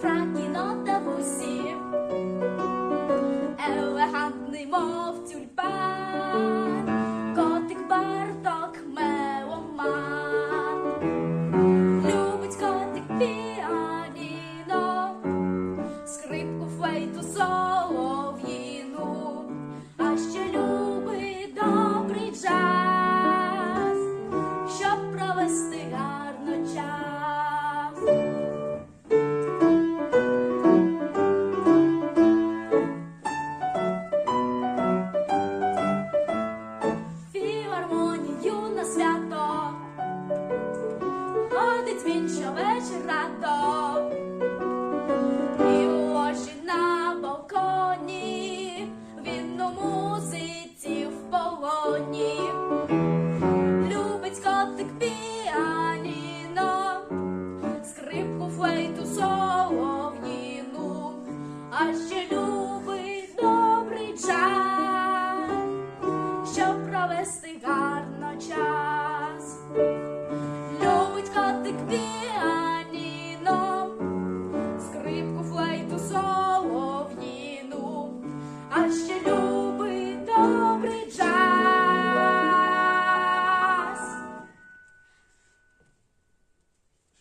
цифра кінота в усі, елегантний, мов тюльпан, котик барток меломан, любить котик піаніно, скрипку флейту соло. Ходить він щовечір радо. І у очі на балконі він у музиці в полоні. Піаніно, скрипку, флейту, солов'їну, а ще любить добрий час,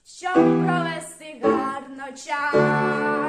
щоб провести гарно час.